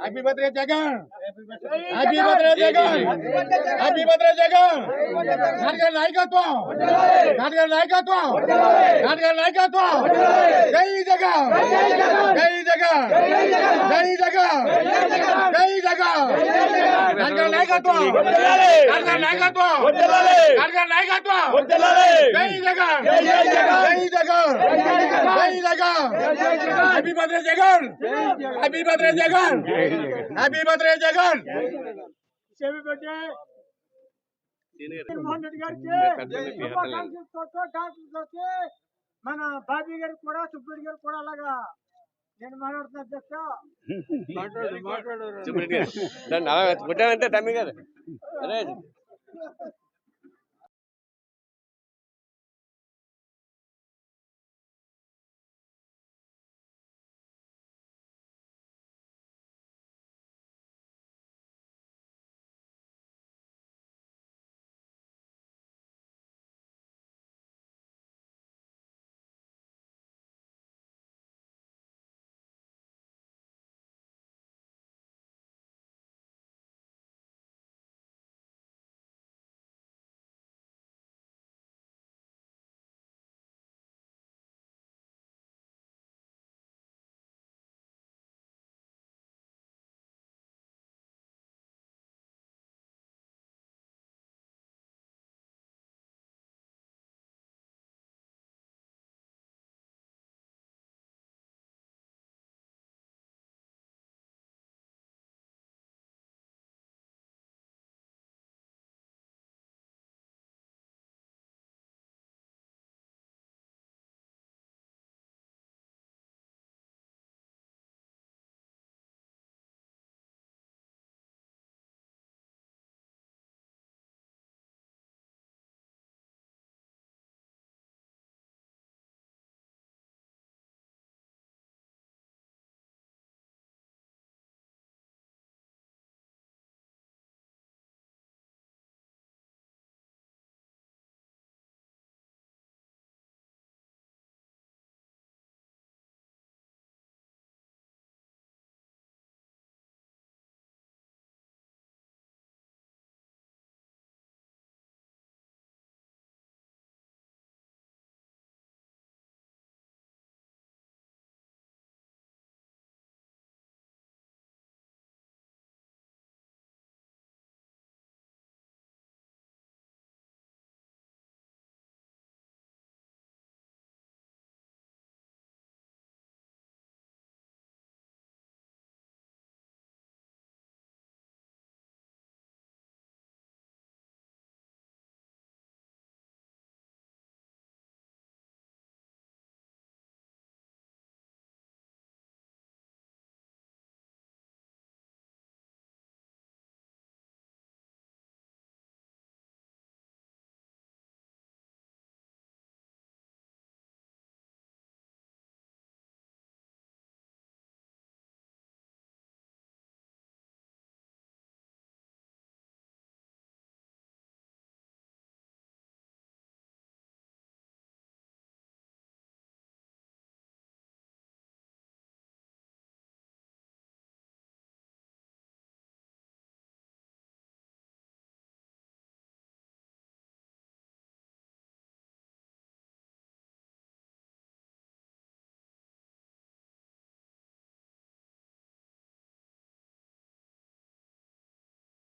happy birthday Jagan happy birthday Jagan happy birthday Jagan నాటగారి నాయకత్వం నాటగారి నాయకత్వం నాటగారి నాయకత్వం జై జగన్ జై జగన్ జై జగన్ జై జగన్ నాటగారి నాయకత్వం నాటగారి నాయకత్వం నాటగారి నాయకత్వం జై జగన్ జై జగన్ జై Jagan happy birthday Jagan happy birthday Jagan happy birthday Jagan Jaganmohan Reddy గారికి శుభాకాంక్షలతో డాక్టర్లకి మన బాబీ గారికి కూడా సుబ్బరెడ్డి గారికి కూడా అలాగా పుట్టానంటే తమ్మి కదా. అదే.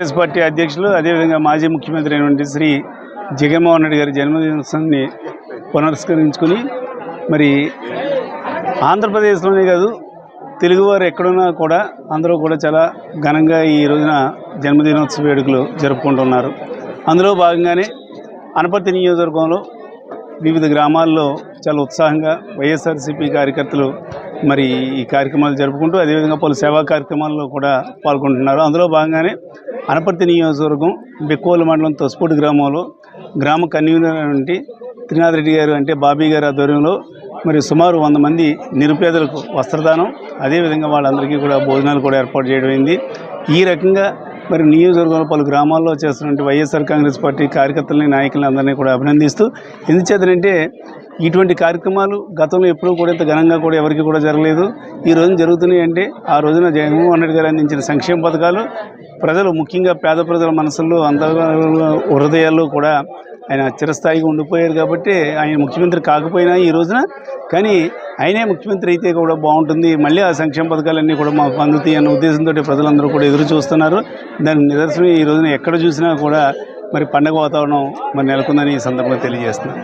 కాంగ్రెస్ పార్టీ అధ్యక్షులు అదేవిధంగా మాజీ ముఖ్యమంత్రి అయినటువంటి శ్రీ జగన్మోహన్ రెడ్డి గారి జన్మదినోత్సవాన్ని పునస్కరించుకుని మరి ఆంధ్రప్రదేశ్లోనే కాదు తెలుగువారు ఎక్కడున్నా కూడా అందరూ కూడా చాలా ఘనంగా ఈ రోజున జన్మదినోత్సవ వేడుకలు జరుపుకుంటున్నారు. అందులో భాగంగానే అనపర్తి నియోజకవర్గంలో వివిధ గ్రామాల్లో చాలా ఉత్సాహంగా వైఎస్ఆర్సీపీ కార్యకర్తలు మరి ఈ కార్యక్రమాలు జరుపుకుంటూ అదేవిధంగా పలు సేవా కార్యక్రమాల్లో కూడా పాల్గొంటున్నారు. అందులో భాగంగానే అనపర్తి నియోజకవర్గం బెక్కోలు మండలం తొస్పూడి గ్రామంలో గ్రామ కన్వీనర్ అంటే త్రినాథ్ రెడ్డి గారు అంటే బాబీ గారి ఆధ్వర్యంలో మరి సుమారు వంద మంది నిరుపేదలకు వస్త్రదానం అదేవిధంగా వాళ్ళందరికీ కూడా భోజనాలు కూడా ఏర్పాటు చేయడం ఈ రకంగా మరి నియోజకవర్గంలో పలు గ్రామాల్లో చేస్తున్నటువంటి వైఎస్ఆర్ కాంగ్రెస్ పార్టీ కార్యకర్తలని నాయకులని అందరినీ కూడా అభినందిస్తూ ఎందుచేతనంటే ఇటువంటి కార్యక్రమాలు గతంలో ఎప్పుడూ కూడా ఇంత ఘనంగా కూడా ఎవరికి కూడా జరగలేదు. ఈ రోజున జరుగుతున్నాయి అంటే ఆ రోజున జగన్మోహన్ రెడ్డి గారు అందించిన సంక్షేమ పథకాలు ప్రజలు ముఖ్యంగా పేద ప్రజల మనసుల్లో అంత హృదయాల్లో కూడా ఆయన చిరస్థాయిగా ఉండిపోయారు కాబట్టి ఆయన ముఖ్యమంత్రి కాకపోయినా ఈ రోజున కానీ ఆయనే ముఖ్యమంత్రి అయితే కూడా బాగుంటుంది. మళ్ళీ ఆ సంక్షేమ పథకాలన్నీ కూడా మాకు అందుతాయి అన్న ఉద్దేశంతో ప్రజలందరూ కూడా ఎదురు చూస్తున్నారు. దానికి నిదర్శనం ఈ రోజున ఎక్కడ చూసినా కూడా మరి పండగ వాతావరణం మరి నెలకొందని ఈ సందర్భంగా తెలియజేస్తున్నాను.